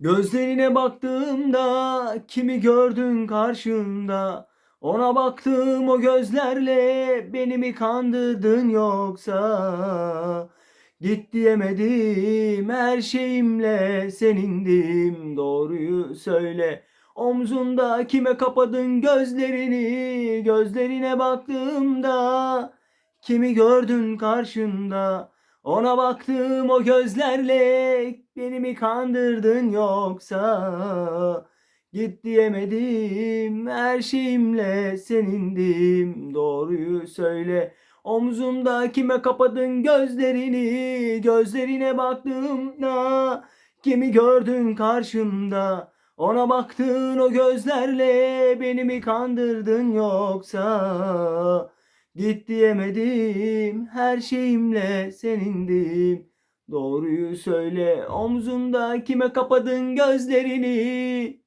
Gözlerine baktığımda kimi gördün karşında? Ona baktım o gözlerle beni mi kandırdın yoksa? Git diyemedim her şeyimle senindim doğruyu söyle. Omzunda kime kapadın gözlerini gözlerine baktığımda kimi gördün karşında? Ona baktım o gözlerle beni mi kandırdın yoksa? Git diyemedim her şeyimle senindim doğruyu söyle. Omzumda kime kapadın gözlerini gözlerine baktığımda kimi gördün karşımda? Ona baktın o gözlerle beni mi kandırdın yoksa? Git diyemedim her şeyimle senindim. Doğruyu söyle omzunda kime kapadın gözlerini?